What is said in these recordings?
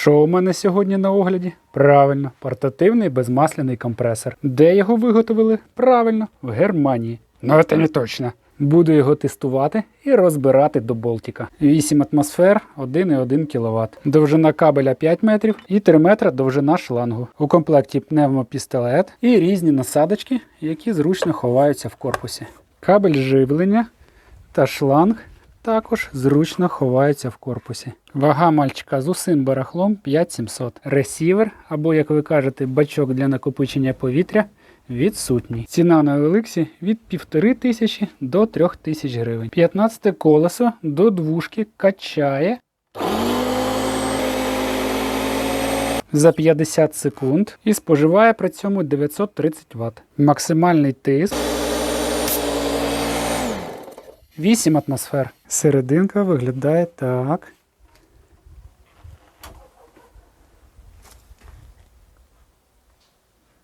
Що у мене сьогодні на огляді? Правильно, портативний безмасляний компресор. Де його виготовили? Правильно, в Германії. Ну, це не точно. Буду його тестувати і розбирати до болтика. 8 атмосфер, 1,1 кВт. Довжина кабеля 5 метрів і 3 метри довжина шлангу. У комплекті пневмопістолет і різні насадочки, які зручно ховаються в корпусі. Кабель живлення та шланг також зручно ховаються в корпусі. Вага мальчика з усім барахлом 5700. Ресівер, або, як ви кажете, бачок для накопичення повітря відсутній. Ціна на Еликсі від 1500 до 3000 гривень. 15 колесо до двушки качає за 50 секунд і споживає при цьому 930 Вт. Максимальний тиск 8 атмосфер. Серединка виглядає так.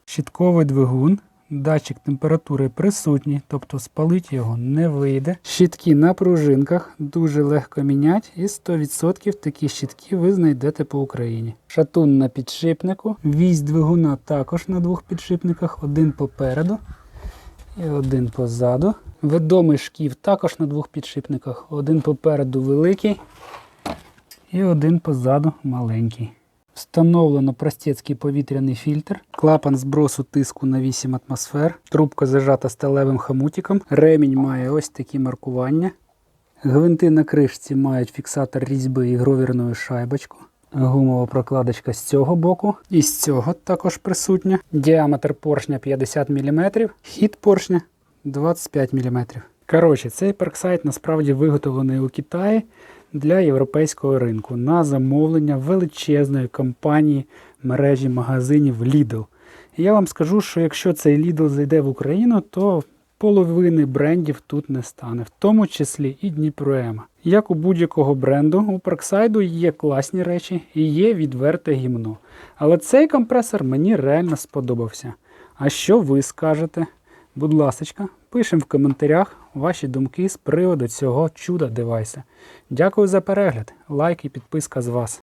Щітковий двигун. Датчик температури присутній, тобто спалити його не вийде. Щітки на пружинках дуже легко міняти, і 100% такі щітки ви знайдете по Україні. Шатун на підшипнику, вісь двигуна також на двох підшипниках, один попереду і один позаду. Ведомий шків також на двох підшипниках. Один попереду великий і один позаду маленький. Встановлено простецький повітряний фільтр, клапан збросу тиску на 8 атмосфер, трубка зажата сталевим хамутиком, ремінь має ось такі маркування. Гвинти на кришці мають фіксатор різьби і гровірну шайбочку. Гумова прокладочка з цього боку і з цього також присутня. Діаметр поршня 50 мм, хід поршня 25 мм. Коротше, цей перксайт насправді виготовлений у Китаї для європейського ринку на замовлення величезної компанії мережі магазинів Lidl. Я вам скажу, що якщо цей Lidl зайде в Україну, то половини брендів тут не стане, в тому числі і Дніпроема. Як у будь-якого бренду, у Парксайду є класні речі і є відверте гімно. Але цей компресор мені реально сподобався. А що ви скажете? Будь ласка, пишемо в коментарях ваші думки з приводу цього чуда девайса. Дякую за перегляд, лайк і підписка з вас.